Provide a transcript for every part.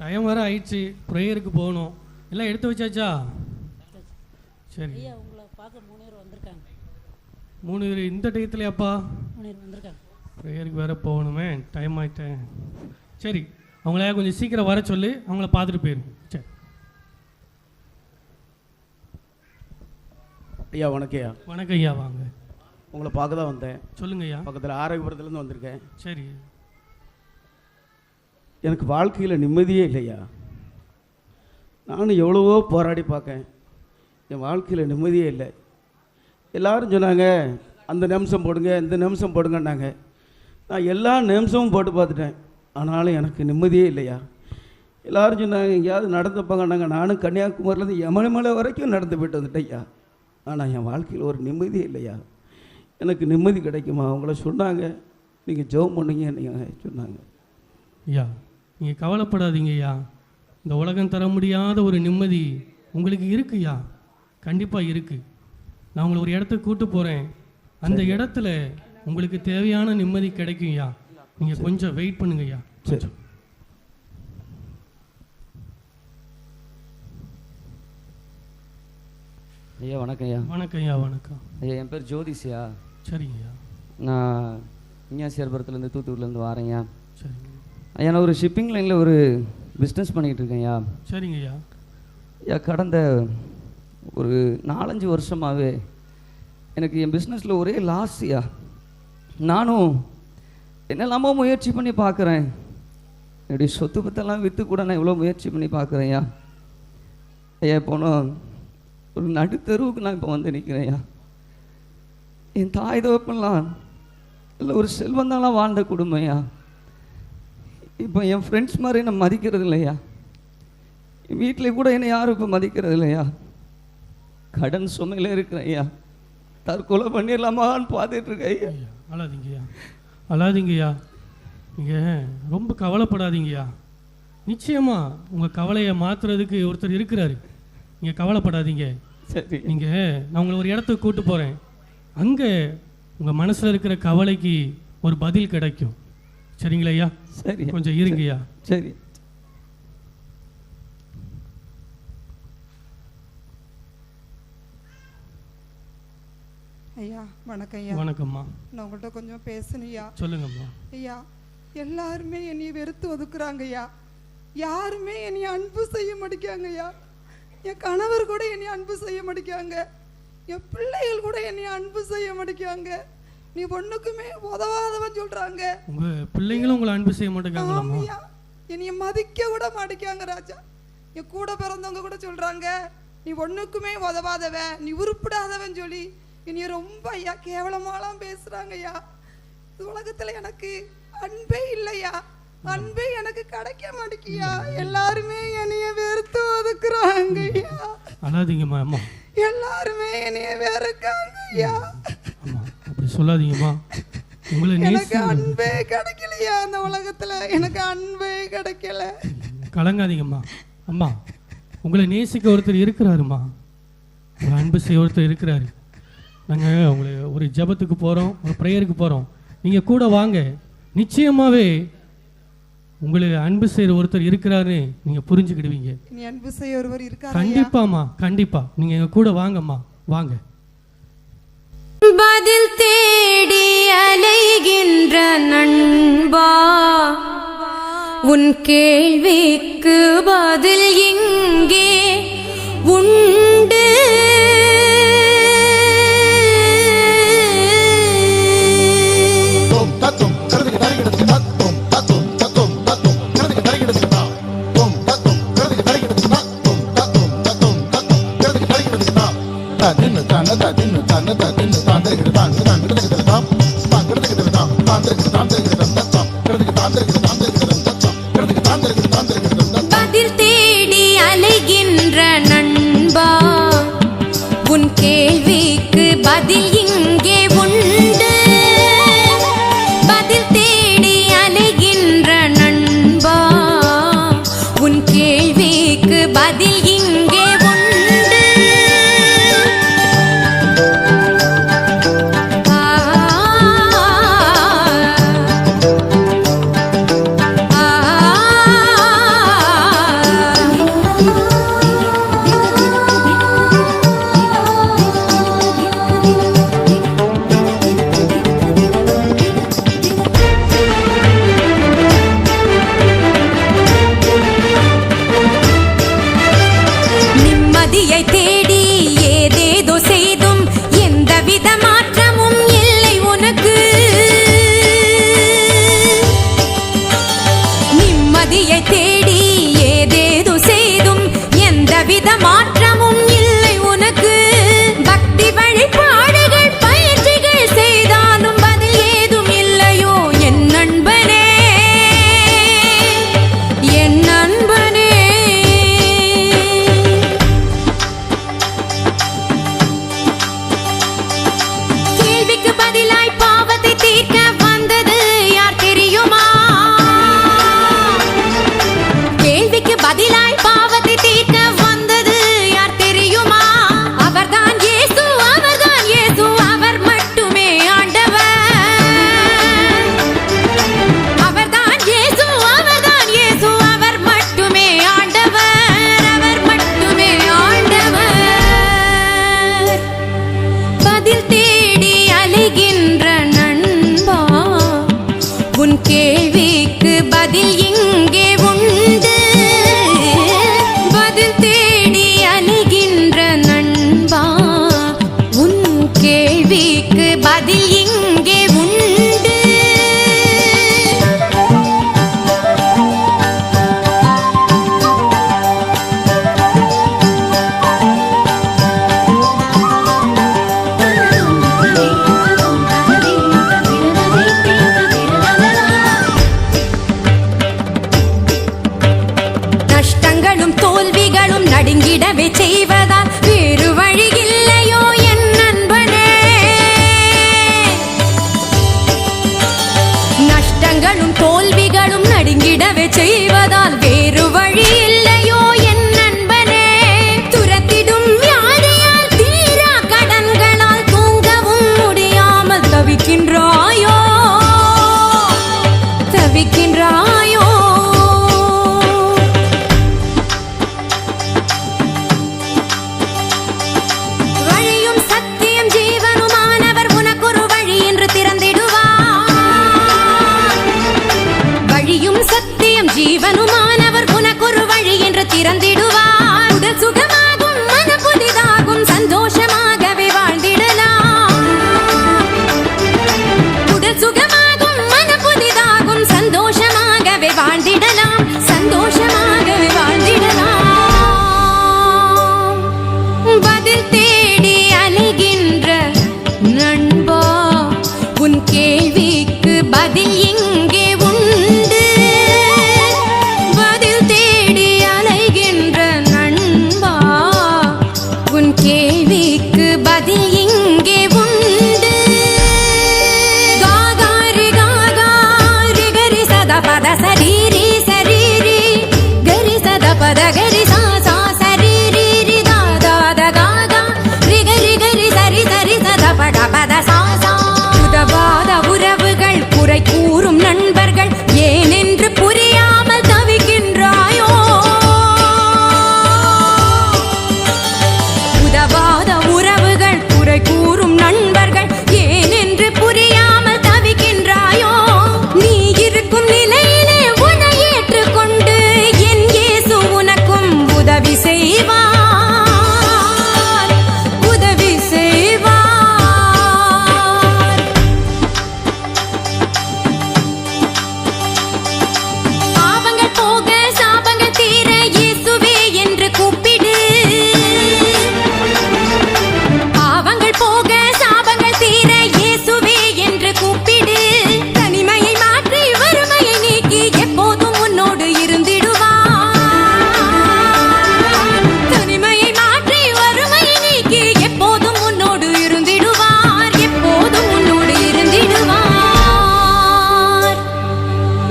Time வேறு ஆயிடுச்சு. ப்ரேயருக்கு போகணும். எல்லாம் எடுத்து வச்சாச்சா? சரி. ஐயா உங்களை பார்க்க மூணு பேர் வந்திருக்காங்க. மூணு பேர் இந்த டயத்துலையாப்பா? மூணு பேர் வந்திருக்காங்க. ப்ரேயருக்கு வேறு போகணுமே. டைம் ஆயிட்டேன் சரி அவங்கள கொஞ்சம் சீக்கிரம் வர சொல்லி. அவங்கள பார்த்துட்டு போயிடும் சரி. ஐயா வணக்கம் ஐயா. வணக்கம் ஐயா வாங்க. உங்களை பார்க்க தான் வந்தேன். சொல்லுங்க ஐயா. பக்கத்தில் ஆரோக்கியபுரத்துலேருந்து வந்திருக்கேன். சரி. எனக்கு வாழ்க்கையில் நிம்மதியே இல்லையா? நானும் எவ்வளவோ போராடி பார்க்கேன். என் வாழ்க்கையில் நிம்மதியே இல்லை. எல்லாரும் சொன்னாங்க அந்த நிமிஷம் போடுங்க இந்த நிமிஷம் போடுங்கன்னாங்க. நான் எல்லா நிமிஷமும் போட்டு பார்த்துட்டேன். ஆனாலும் எனக்கு நிம்மதியே இல்லையா? எல்லாரும் சொன்னாங்க எங்கேயாவது நடந்துப்பாங்கன்னாங்க. நானும் கன்னியாகுமரியிலேருந்து யமனமலை வரைக்கும் நடந்து போயிட்டு வந்துட்டேன் ஆனால் என் வாழ்க்கையில் ஒரு நிம்மதியே இல்லையா? எனக்கு நிம்மதி கிடைக்குமா? அவங்கள சொன்னாங்க. நீங்கள் ஜெபம் பண்ணுங்க நீங்கள் சொன்னாங்க. ஐயா நீங்கள் கவலைப்படாதீங்க ஐயா இந்த உலகம் தர முடியாத ஒரு நிம்மதி உங்களுக்கு இருக்குய்யா? கண்டிப்பாக இருக்குது நான் உங்களை ஒரு இடத்துக்கு கூட்டு போகிறேன் அந்த இடத்துல உங்களுக்கு தேவையான நிம்மதி கிடைக்கும்யா? நீங்கள் கொஞ்சம் வெயிட் பண்ணுங்க ஐயா சரி. ஐயா வணக்கம் ஐயா வணக்கம் ஐயா வணக்கம். ஐயா என் பேர் ஜோதிஷியா. சரிங்க ஐயா நான் இஞ்ஞாசியர்புரத்துலேருந்து தூத்துக்குடிலேருந்து வரேன்யா சரிங்க. ஐயா நான் ஒரு ஷிப்பிங் லைனில் ஒரு பிஸ்னஸ் பண்ணிக்கிட்டு இருக்கேன் ஐயா. சரிங்க ஐயா. ஐயா கடந்த ஒரு நாலஞ்சு வருஷமாகவே எனக்கு என் பிஸ்னஸில் ஒரே லாஸ்யா நானும் என்னெல்லாமோ முயற்சி பண்ணி பார்க்குறேன். என்னுடைய சொத்து பத்தெல்லாம் விற்று கூட நான் இவ்வளோ முயற்சி பண்ணி பார்க்குறேன் ஐயா. ஐயா போனோம் ஒரு நடுத்தெருவுக்கு நான் இப்போ வந்து நிற்கிறேன் ஐயா. என் தாய் தகப்பெல்லாம் இல்லை ஒரு செல்வந்தாலாம் வாழ்ந்த குடும்பம் ஐயா. இப்போ என் ஃப்ரெண்ட்ஸ் மாதிரி நான் மதிக்கிறது இல்லையா வீட்டில் கூட என்னை யாரும் இப்போ மதிக்கிறது இல்லையா கடன் சுமையில் இருக்கிறேன் ஐயா. தற்கொலை பண்ணிடலாமான்னு பார்த்துட்டு இருக்கேன் ஐயா. அழாதீங்கய்யா அழாதீங்கய்யா நீங்கள் ரொம்ப கவலைப்படாதீங்கய்யா நிச்சயமாக உங்கள் கவலையை மாற்றுறதுக்கு ஒருத்தர் இருக்கிறாரு. நீங்கள் கவலைப்படாதீங்க. சரி. நீங்கள் நான் உங்களை ஒரு இடத்துக்கு கூட்டு போகிறேன் அங்கே உங்கள் மனசில் இருக்கிற கவலைக்கு ஒரு பதில் கிடைக்கும். சரிங்களா ஐயா சரி கொஞ்சம் இருங்கய்யா. சரி. ஐயா வணக்கம் ஐயா. வணக்கம்மா. நான் உங்கள்கிட்ட கொஞ்சம் பேசணும் ஐயா சொல்லுங்கம்மா. ஐயா எல்லாருமே என்னைய வெறுத்து ஒதுக்குறாங்க ஐயா. யாருமே என்னைய அன்பு செய்ய மாட்டேங்காங்க ஐயா. என் கணவர் கூட என்னைய அன்பு செய்ய மாட்டேங்காங்க என் பிள்ளைகள் கூட என்னைய அன்பு செய்ய மாட்டேங்காங்க நீ ஒண்ணுக்குமே உதவாதவன் சொல்றாங்க. உங்கள் பிள்ளைங்களும் உங்களை அன்பு செய்ய ஆமையா. என்னைய மதிக்க கூட மாட்டேங்காங்க ராஜா. என் கூட பிறந்தவங்க கூட சொல்றாங்க நீ ஒண்ணுக்குமே உதவாதவன் நீ உருப்படாதவன் சொல்லி. என்னைய ரொம்ப ஐயா கேவலமாலாம் பேசுறாங்க ஐயா உலகத்துல எனக்கு அன்பே இல்லையா? அன்பே எனக்கு கிடைக்க மாட்டேங்கியா? எல்லாருமே என்னைய வெறுத்து ஒதுக்குறாங்க ஐயா அழாதீங்கம்மா எல்லாருமே என்னைய வெறுக்காங்க ஐயா சொல்லாதீங்கம்மா. உங்களை எனக்கு அன்பே கிடைக்கலையா அந்த உலகத்துல. எனக்கு அன்பே கிடைக்கல. கலங்காதீங்கம்மா. அம்மா உங்களை நேசிக்க ஒருத்தர் இருக்கிறாருமா உங்களை அன்பு செய்ய ஒருத்தர் இருக்கிறாரு. நாங்கள் உங்களை ஒரு ஜெபத்துக்கு போகிறோம் ஒரு ப்ரேயருக்கு போகிறோம் நீங்கள் கூட வாங்க. நிச்சயமாகவே உங்களை அன்பு செய்கிற ஒருத்தர் இருக்கிறாரு நீங்கள் புரிஞ்சுக்கிடுவீங்க. நீ அன்பு செய்ய ஒருவர் இருக்காரு கண்டிப்பாம்மா கண்டிப்பாக நீங்கள் எங்கள் கூட வாங்கம்மா. வாங்க. பதில் தேடி அலைகின்ற நண்பா உன் கேள்விக்கு பதில் இங்கே உண்டு. ¡Digi!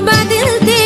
বাদিল